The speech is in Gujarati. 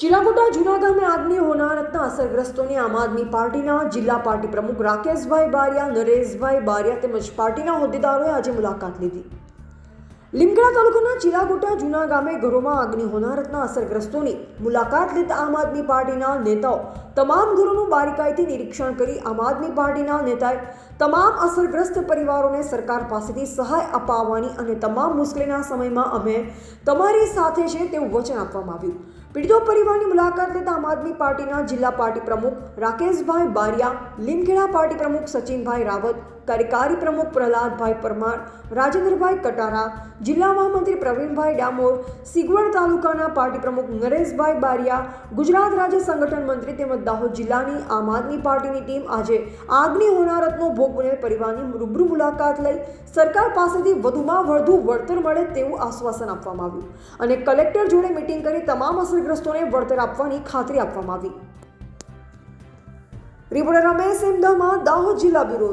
ચિલાકોટા જૂનાગઢમાં આગની હોનારતના અસરગ્રસ્તોને આમ આદમી પાર્ટીના જિલ્લા પાર્ટી પ્રમુખ રાકેશભાઈ બારિયા, નરેશભાઈ બારિયા તેમજ પાર્ટીના હોદ્દેદારોએ આજે મુલાકાત લીધી. લીમગડા તાલુકાના ચિલાકોટા જૂના ગામે ઘરોમાં આગની હોનારતના અસરગ્રસ્તોની મુલાકાત લેતા આમ આદમી પાર્ટીના નેતાઓ તમામ ઘરોનું બારીકાઈથી નિરીક્ષણ કરી આમ આદમી પાર્ટીના નેતાએ તમામ અસરગ્રસ્ત પરિવારોને સરકાર પાસેથી સહાય અપાવવાની અને તમામ મુશ્કેલીના સમયમાં અમે તમારી સાથે છે તેવું વચન આપવામાં આવ્યું. પીડિતો પરિવારની મુલાકાત લેતા આમ આદમી પાર્ટીના જિલ્લા પાર્ટી પ્રમુખ રાકેશભાઈ બારિયા, લીમખેડા પાર્ટી પ્રમુખ સચિનભાઈ રાવત, કાર્યકારી પ્રમુખ પ્રહલાદભાઈ પરમાર, રાજેન્દ્રભાઈ કટારા જિલ્લા મહામંત્રી પ્રવીણભાઈ ડામોર, સિગવડ તાલુકાના પાર્ટી પ્રમુખ નરેશભાઈ બારિયા, ગુજરાત રાજ્ય સંગઠન મંત્રી તેમજ દાહોદ જિલ્લાની આમ આદમી પાર્ટીની ટીમ આજે આગની હોનારતનો ભોગ બનેલ પરિવારની રૂબરૂ મુલાકાત લઈ સરકાર પાસેથી વધુમાં વધુ વળતર મળે તેવું આશ્વાસન આપવામાં આવ્યું અને કલેક્ટર જોડે મિટિંગ કરી તમામ અસરગ્રસ્તોને વળતર આપવાની ખાતરી આપવામાં આવી. રિપોર્ટર રમેશ એમદામાં દાહોદ જિલ્લા બ્યુરો